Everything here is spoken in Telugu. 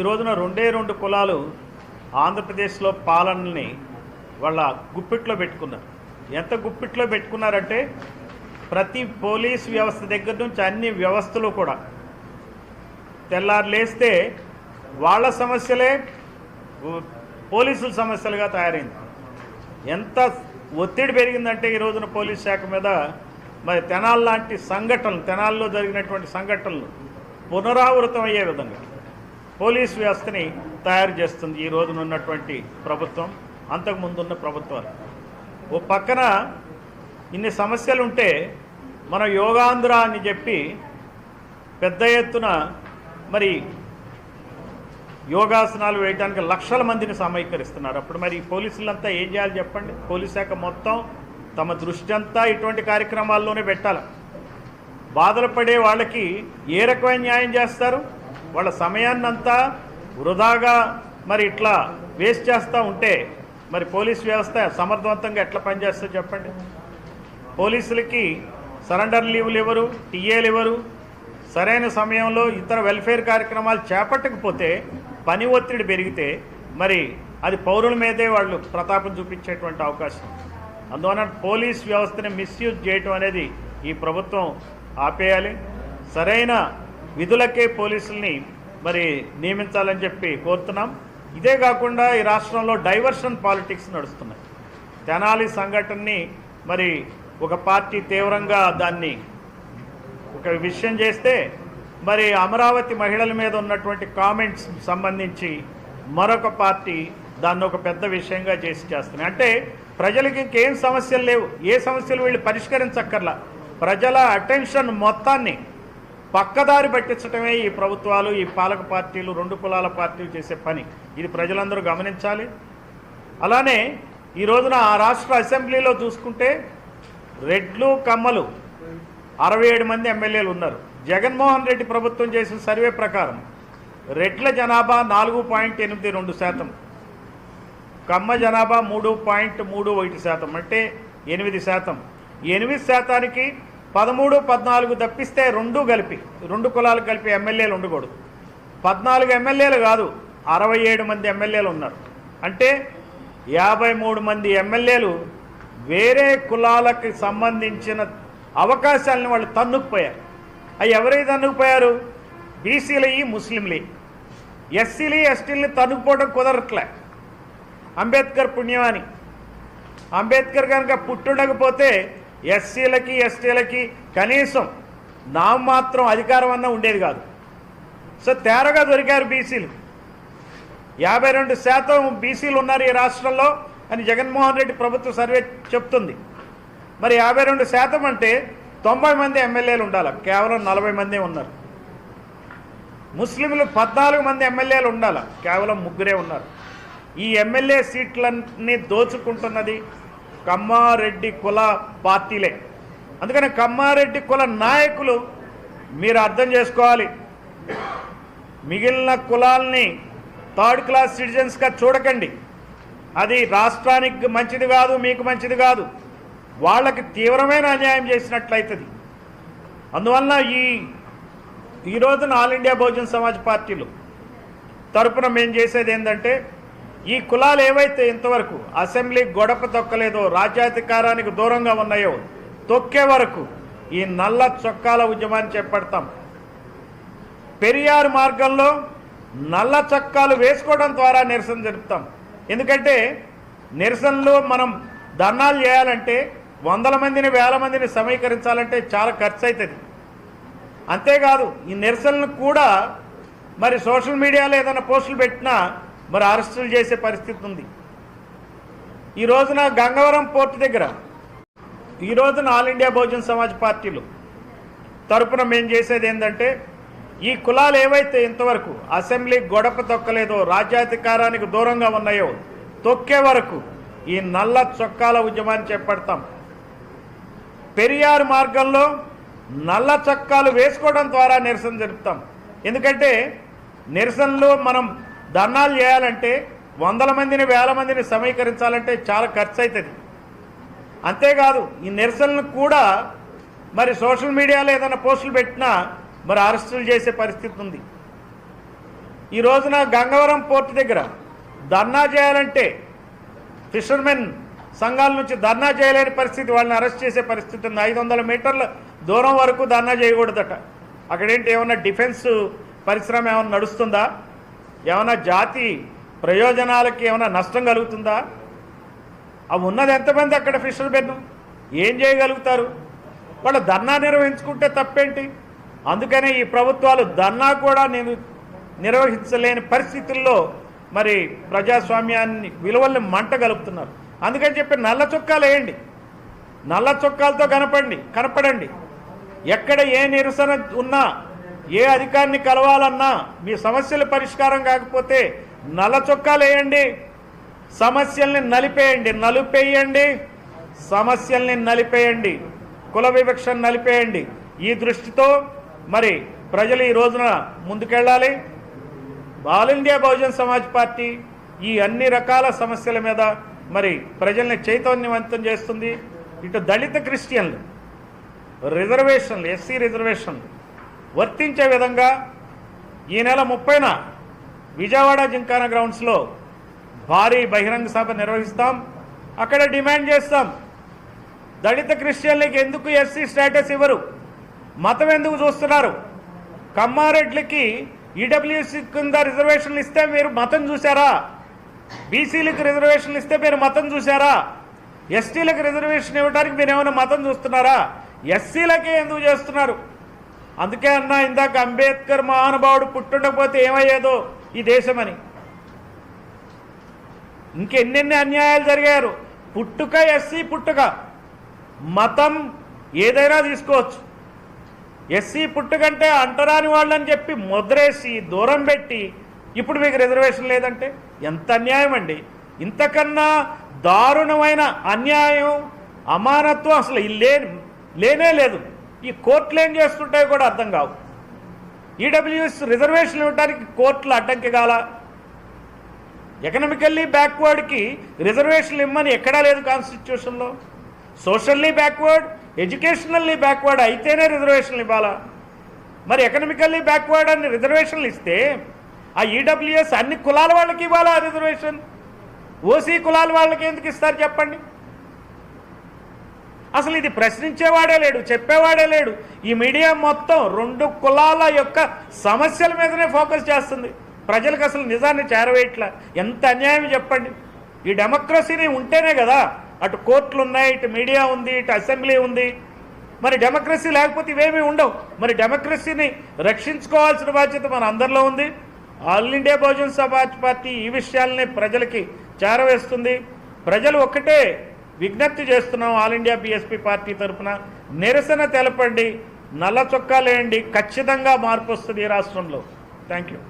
ఈ రోజున రెండే రెండు కులాలు ఆంధ్రప్రదేశ్లో పాలనని వాళ్ళ గుప్పిట్లో పెట్టుకున్నారు. ఎంత గుప్పిట్లో పెట్టుకున్నారంటే ప్రతి పోలీస్ వ్యవస్థ దగ్గర నుంచి అన్ని వ్యవస్థలు కూడా. తెల్లారు లేస్తే వాళ్ళ సమస్యలే పోలీసుల సమస్యలుగా తయారైంది. ఎంత ఒత్తిడి పెరిగిందంటే ఈ రోజున పోలీస్ శాఖ మీద మరి తెనాల్ లాంటి సంఘటనలు తెనాల్లో జరిగినటువంటి సంఘటనలు పునరావృతం అయ్యే విధంగా. పోలీస్ వ్యవస్థని తయారు చేస్తుంది ఈ రోజున ఉన్నటువంటి ప్రభుత్వం అంతకుముందున్న ప్రభుత్వాలు. ఓ పక్కన ఇన్ని సమస్యలు ఉంటే మన యోగాంధ్ర అని చెప్పి పెద్ద ఎత్తున మరి యోగాసనాలు వేయడానికి లక్షల మందిని సమీకరిస్తున్నారు. అప్పుడు మరి పోలీసులంతా ఏం చేయాలి చెప్పండి? పోలీస్ శాఖ మొత్తం తమ దృష్టి అంతా ఇటువంటి కార్యక్రమాల్లోనే పెట్టాలి. బాధలు పడే వాళ్ళకి ఏ రకమైన న్యాయం చేస్తారు? వాళ్ళ సమయాన్నంతా వృధాగా మరి ఇట్లా వేస్ట్ చేస్తూ ఉంటే మరి పోలీస్ వ్యవస్థ సమర్థవంతంగా ఎట్లా పనిచేస్తుందో చెప్పండి? పోలీసులకి సరెండర్ లీవ్లు ఇవ్వరు టీఏలు ఇవ్వరు సరైన సమయంలో ఇతర వెల్ఫేర్ కార్యక్రమాలు చేపట్టకపోతే పని ఒత్తిడి పెరిగితే మరి అది పౌరుల మీదే వాళ్ళు ప్రతాపం చూపించేటువంటి అవకాశం. అందువలన పోలీస్ వ్యవస్థని మిస్యూజ్ చేయటం అనేది ఈ ప్రభుత్వం ఆపేయాలి. సరైన విధులకే పోలీసుల్ని మరి నియమించాలని చెప్పి కోరుతున్నాం. ఇదే కాకుండా ఈ రాష్ట్రంలో డైవర్షన్ పాలిటిక్స్ నడుస్తున్నాయి. తెనాలి సంఘటనని మరి ఒక పార్టీ తీవ్రంగా దాన్ని ఒక విషయం చేస్తే మరి అమరావతి మహిళల మీద ఉన్నటువంటి కామెంట్స్ సంబంధించి మరొక పార్టీ దాన్ని ఒక పెద్ద విషయంగా చేసి చేస్తున్నాయి అంటే ప్రజలకి ఇంకేం సమస్యలు లేవు. ఏ సమస్యలు వీళ్ళు పరిష్కరించక్కర్లా. ప్రజల అటెన్షన్ మొత్తాన్ని పక్కదారి పట్టించడమే ఈ ప్రభుత్వాలు ఈ పాలక పార్టీలు రెండు కులాల పార్టీలు చేసే పని. ఇది ప్రజలందరూ గమనించాలి. అలానే ఈ రోజున ఆ రాష్ట్ర అసెంబ్లీలో చూసుకుంటే రెడ్లు కమ్మలు అరవై ఏడు మంది ఎమ్మెల్యేలు ఉన్నారు. జగన్మోహన్ రెడ్డి ప్రభుత్వం చేసిన సర్వే ప్రకారం రెడ్ల జనాభా నాలుగు పాయింట్ ఎనిమిది రెండు శాతం కమ్మ జనాభా మూడు పాయింట్ మూడు ఒకటి శాతం అంటే ఎనిమిది శాతం. ఎనిమిది శాతానికి పదమూడు పద్నాలుగు తప్పిస్తే రెండు కలిపి రెండు కులాలు కలిపి ఎమ్మెల్యేలు ఉండకూడదు. పద్నాలుగు ఎమ్మెల్యేలు కాదు అరవై ఏడు మంది ఎమ్మెల్యేలు ఉన్నారు. అంటే యాభై మూడు మంది ఎమ్మెల్యేలు వేరే కులాలకు సంబంధించిన అవకాశాలను వాళ్ళు తన్నుకుపోయారు. అవి ఎవరైతే తన్నుకుపోయారు? బీసీలయి ముస్లింలే. ఎస్సీలు ఎస్టీలని తన్నుకుపోవడం కుదరట్లే. అంబేద్కర్ పుణ్యమాని అంబేద్కర్ కనుక పుట్టుండకపోతే ఎస్సీలకి ఎస్టీలకి కనీసం నామమాత్రం అధికారం అన్న ఉండేది కాదు. సో తేరగా దొరికారు బీసీలు. యాభై రెండు శాతం బీసీలు ఉన్నారు ఈ రాష్ట్రంలో అని జగన్మోహన్ రెడ్డి ప్రభుత్వ సర్వే చెప్తుంది. మరి యాభై రెండు శాతం అంటే తొంభై మంది ఎమ్మెల్యేలు ఉండాలి. కేవలం నలభై మందే ఉన్నారు. ముస్లింలు పద్నాలుగు మంది ఎమ్మెల్యేలు ఉండాలి. కేవలం ముగ్గురే ఉన్నారు. ఈ ఎమ్మెల్యే సీట్లన్నీ దోచుకుంటున్నది కమ్మారెడ్డి కుల పార్టీలే. అందుకని కమ్మారెడ్డి కుల నాయకులు మీరు అర్థం చేసుకోవాలి. మిగిలిన కులాల్ని థర్డ్ క్లాస్ సిటిజన్స్గా చూడకండి. అది రాష్ట్రానికి మంచిది కాదు మీకు మంచిది కాదు. వాళ్ళకి తీవ్రమైన అన్యాయం చేసినట్లయితుంది. అందువలన ఈ ఈ రోజున ఆల్ ఇండియా బహుజన్ సమాజ్ పార్టీలు తరపున మేము చేసేది ఏంటంటే ఈ కులాలు ఏవైతే ఇంతవరకు అసెంబ్లీ గొడప తొక్కలేదో రాజ్యాధికారానికి దూరంగా ఉన్నాయో తొక్కే వరకు ఈ నల్ల చొక్కాల ఉద్యమాన్ని చేపడతాం. పెరియార్ మార్గంలో నల్ల చొక్కాలు వేసుకోవడం ద్వారా నిరసన జరుపుతాం. ఎందుకంటే నిరసనలో మనం ధర్నాలు చేయాలంటే వందల మందిని వేల మందిని సమీకరించాలంటే చాలా ఖర్చు అవుతుంది అంతేకాదు ఈ నిరసనలు కూడా మరి సోషల్ మీడియాలో ఏదైనా పోస్టులు పెట్టినా మరి అరెస్టులు చేసే పరిస్థితి ఉంది. ఈ రోజున గంగవరం పోర్టు దగ్గర ఈ రోజున ఆల్ ఇండియా బహుజన్ సమాజ్ పార్టీలు తరపున మేము చేసేది ఏంటంటే ఈ కులాలు ఏవైతే ఇంతవరకు అసెంబ్లీ గొడప తొక్కలేదో రాజ్యాధికారానికి దూరంగా ఉన్నాయో తొక్కే వరకు ఈ నల్ల చొక్కాల ఉద్యమాన్ని చేపడతాం. పెరియారు మార్గంలో నల్ల చొక్కాలు వేసుకోవడం ద్వారా నిరసన జరుపుతాం. ఎందుకంటే నిరసనలో మనం ధర్నాలు చేయాలంటే వందల మందిని వేల మందిని సమీకరించాలంటే చాలా ఖర్చు అవుతుంది అంతేకాదు ఈ నిరసనలు కూడా మరి సోషల్ మీడియాలో ఏదైనా పోస్టులు పెట్టినా మరి అరెస్టులు చేసే పరిస్థితి ఉంది. ఈ రోజున గంగవరం పోర్టు దగ్గర ధర్నా చేయాలంటే ఫిషర్మెన్ సంఘాల నుంచి ధర్నా చేయలేని పరిస్థితి వాళ్ళని అరెస్ట్ చేసే పరిస్థితి ఉంది. ఐదు వందల మీటర్ల దూరం వరకు ధర్నా చేయకూడదట. అక్కడేంటి ఏమన్నా డిఫెన్స్ పరిశ్రమ ఏమైనా నడుస్తుందా? ఏమైనా జాతి ప్రయోజనాలకి ఏమైనా నష్టం కలుగుతుందా? అవి ఉన్నది ఎంతమంది అక్కడ ఫిషర్మెన్ ఏం చేయగలుగుతారు? వాళ్ళు ధర్నా నిర్వహించుకుంటే తప్పేంటి? అందుకనే ఈ ప్రభుత్వాలు ధర్నా కూడా నేను నిర్వహించలేని పరిస్థితుల్లో మరి ప్రజాస్వామ్యాన్ని విలువల్ని మంట గలుపుతున్నారు. అందుకని చెప్పి నల్ల చొక్కాలు వేయండి. నల్ల చొక్కాలతో కనపడండి కనపడండి. ఎక్కడ ఏ నిరసన ఉన్నా ఏ అధికారిని కలవాలన్నా మీ సమస్యల పరిష్కారం కాకపోతే నల్ల చొక్కాలు సమస్యల్ని నలిపేయండి నలిపేయండి సమస్యల్ని నలిపేయండి కుల వివక్షను నలిపేయండి. ఈ దృష్టితో మరి ప్రజలు ఈ రోజున ముందుకెళ్ళాలి. All India Bahujan Samaj party ఈ అన్ని రకాల సమస్యల మీద మరి ప్రజల్ని చైతన్యవంతం చేస్తుంది. ఇటు దళిత క్రిస్టియన్లు రిజర్వేషన్లు ఎస్సీ రిజర్వేషన్లు వర్తించే విధంగా ఈ నెల ముప్పైన విజయవాడ జింకాన గ్రౌండ్స్లో భారీ బహిరంగ సభ నిర్వహిస్తాం. అక్కడ డిమాండ్ చేస్తాం. దళిత క్రిస్టియన్లకి ఎందుకు ఎస్సీ స్టేటస్ ఇవ్వరు? మతం ఎందుకు చూస్తున్నారు? కమ్మారెడ్లకి ఈడబ్ల్యూసీ కింద రిజర్వేషన్లు ఇస్తే మీరు మతం చూసారా బీసీలకు రిజర్వేషన్లు ఇస్తే మీరు మతం చూసారా ఎస్టీలకు రిజర్వేషన్ ఇవ్వడానికి మీరు ఏమైనా మతం చూస్తున్నారా? ఎస్సీలకే ఎందుకు చేస్తున్నారు? అందుకే అన్నా ఇందాక అంబేద్కర్ మహానుభావుడు పుట్టుండకపోతే ఏమయ్యేదో ఈ దేశమని. ఇంకెన్నెన్ని అన్యాయాలు జరిగారు పుట్టుక ఎస్సీ పుట్టుక. మతం ఏదైనా తీసుకోవచ్చు. ఎస్సీ పుట్టుకంటే అంటరాని వాళ్ళని చెప్పి ముద్రేసి దూరం పెట్టి ఇప్పుడు మీకు రిజర్వేషన్ లేదంటే ఎంత అన్యాయం అండి. ఇంతకన్నా దారుణమైన అన్యాయం అమానత్వం అసలు లే లేనే లేదు. ఈ కోర్టులు ఏం చేస్తుంటాయో కూడా అర్థం కావు. ఈడబ్ల్యూఎస్ రిజర్వేషన్లు ఇవ్వడానికి కోర్టులు అడ్డంకి కాల. ఎకనామికల్లీ బ్యాక్వర్డ్కి రిజర్వేషన్లు ఇమ్మని ఎక్కడా లేదు కాన్స్టిట్యూషన్లో. సోషల్లీ బ్యాక్వర్డ్ ఎడ్యుకేషనల్లీ బ్యాక్వర్డ్ అయితేనే రిజర్వేషన్లు ఇవ్వాలా. మరి ఎకనామికల్లీ బ్యాక్వర్డ్ అని రిజర్వేషన్లు ఇస్తే ఆ ఈడబ్ల్యూఎస్ అన్ని కులాల వాళ్ళకి ఇవ్వాలా ఆ రిజర్వేషన్? ఓసీ కులాల వాళ్ళకి ఎందుకు ఇస్తారు చెప్పండి? అసలు ఇది ప్రశ్నించేవాడే లేడు చెప్పేవాడే లేడు. ఈ మీడియా మొత్తం రెండు కులాల యొక్క సమస్యల మీదనే ఫోకస్ చేస్తుంది. ప్రజలకు అసలు నిజాన్ని చేరవేయట్లా? ఎంత అన్యాయం చెప్పండి. ఈ డెమోక్రసీని ఉంటేనే కదా అటు కోర్టులు ఉన్నాయి ఇటు మీడియా ఉంది ఇటు అసెంబ్లీ ఉంది. మరి డెమోక్రసీ లేకపోతే ఇవేమీ ఉండవు. మరి డెమోక్రసీని రక్షించుకోవాల్సిన బాధ్యత మన అందరిలో ఉంది. All India Bahujan Samaj party ఈ విషయాల్ని ప్రజలకి చేరవేస్తుంది. ప్రజలు ఒక్కటే విజ్ఞప్తి చేస్తున్నాం ఆల్ ఇండియా బీఎస్పీ పార్టీ తరఫున నిరసన తెలపండి నల్ల చొక్కాలేయండి ఖచ్చితంగా మార్పు వస్తుంది ఈ రాష్ట్రంలో. Thank you